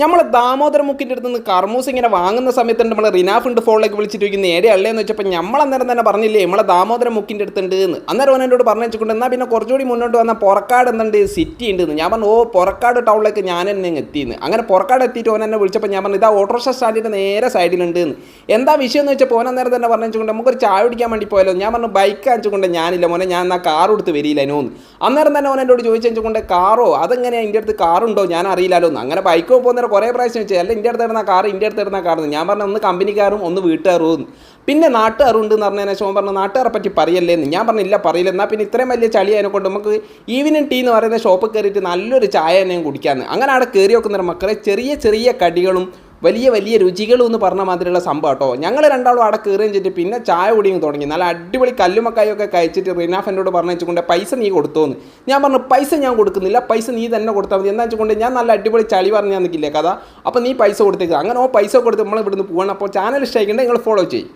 നമ്മൾ ദാമോദര മുക്കിന്റെ അടുത്ത് നിന്ന് കർമൂസ് ഇങ്ങനെ വാങ്ങുന്ന സമയത്ത് നമ്മൾ റിനാഫിണ്ട് ഫോണിലേക്ക് വിളിച്ചിട്ട് ചോദിക്കുന്ന നേരെ അല്ലേന്ന് വെച്ചപ്പോൾ നമ്മൾ അന്നേരം തന്നെ പറഞ്ഞില്ലേ നമ്മളെ ദാമോദര മുക്കിന്റെ അടുത്തുണ്ട് എന്ന്. അന്നേരം ഓൻ പറഞ്ഞു വെച്ചുകൊണ്ട് എന്നാൽ പിന്നെ കുറച്ചുകൂടി മുന്നോട്ട് വന്നാൽ പുറക്കാട് എന്തുണ്ട്? സിറ്റി ഉണ്ട് എന്ന്. ഞാൻ പറഞ്ഞു ഓ പുറക്കാട് ടൗണിലേക്ക് ഞാൻ എന്നെ. എത്തിയെന്ന് അങ്ങനെ പുറക്കാട് എത്തിയിട്ട് ഓൻ എന്നെ വിളിച്ചപ്പോൾ ഞാൻ പറഞ്ഞു ഇതാ ഓട്ടോറിക്ഷ സ്റ്റാൻഡിന്റെ നേരെ സൈഡിലുണ്ട് എന്ന്. എന്താ വിഷയം എന്ന് വെച്ചാൽ പോകാൻ നേരം തന്നെ പറഞ്ഞു വെച്ചുകൊണ്ട് നമുക്കൊരു ചായ കുടിക്കാൻ വേണ്ടി പോയല്ലോ ഞാൻ പറഞ്ഞു ബൈക്ക് അയച്ചുകൊണ്ട് ഞാനില്ല മോനെ ഞാൻ എന്നാൽ കാർ എടുത്ത് എന്ന് അന്നേരം തന്നെ മോനെ എന്നോട് ചോദിച്ചുകൊണ്ട് കാറോ അതെങ്ങനെയാണ് എന്റെ അടുത്ത് കാറുണ്ടോ ഞാൻ അറിയില്ലല്ലോ എന്ന്. അങ്ങനെ ബൈക്കോ പോകുന്നേരം കുറേ പ്രാവശ്യം വെച്ചാൽ അല്ല എന്റെ അടുത്ത് ഇടുന്ന കാർ എന്റെ അടുത്ത് ഇടുന്ന കാർ ഞാൻ പറഞ്ഞു ഒന്ന് കമ്പനിക്കാരും ഒന്ന് വീട്ടുകാരും എന്ന്. പിന്നെ നാട്ടുകാരുണ്ട് എന്ന് പറഞ്ഞതിന് ശേഷം പറഞ്ഞു നാട്ടുകാരെ പറ്റി പറയല്ലേ എന്ന്. ഞാൻ പറഞ്ഞില്ല പറയില്ല. എന്നാൽ പിന്നെ ഇത്രയും വലിയ ചളി കൊണ്ട് നമുക്ക് ഈവനിങ് ടീ എന്ന് പറയുന്ന ഷോപ്പിൽ കയറിയിട്ട് നല്ലൊരു ചായ എന്നെയും കുടിക്കാമെന്ന് അങ്ങനെ അവിടെ കയറി വെക്കുന്ന മക്കളെ ചെറിയ ചെറിയ കടികളും വലിയ വലിയ രുചികളും എന്ന് പറഞ്ഞ മാതിരിയുള്ള സംഭവം കേട്ടോ. ഞങ്ങൾ രണ്ടാളും അവിടെ കയറുകയും ചെയ്തിട്ട് പിന്നെ ചായ കുടിയും തുടങ്ങി. നല്ല അടിപൊളി കല്ലുമക്കായൊക്കെ കഴിച്ചിട്ട് റിനാഫ് എന്നോട് പറഞ്ഞു വെച്ചുകൊണ്ട് പൈസ നീ കൊടുത്തോന്ന്. ഞാൻ പറഞ്ഞു പൈസ ഞാൻ കൊടുക്കുന്നില്ല. പൈസ നീ തന്നെ കൊടുത്താൽ മതി. എന്താ വെച്ചുകൊണ്ട് ഞാൻ നല്ല അടിപൊളി ചളി പറഞ്ഞാൽ നിൽക്കില്ലേ കഥ. അപ്പോൾ നീ പൈസ കൊടുത്തേക്കാം. അങ്ങനെ ഓ പൈസ കൊടുത്ത് നമ്മൾ ഇവിടുന്ന് പോകണം അപ്പോൾ ചാനൽ ഇഷ്ടമായിക്കണ്ടെങ്കിൽ നിങ്ങൾ ഫോളോ ചെയ്യും.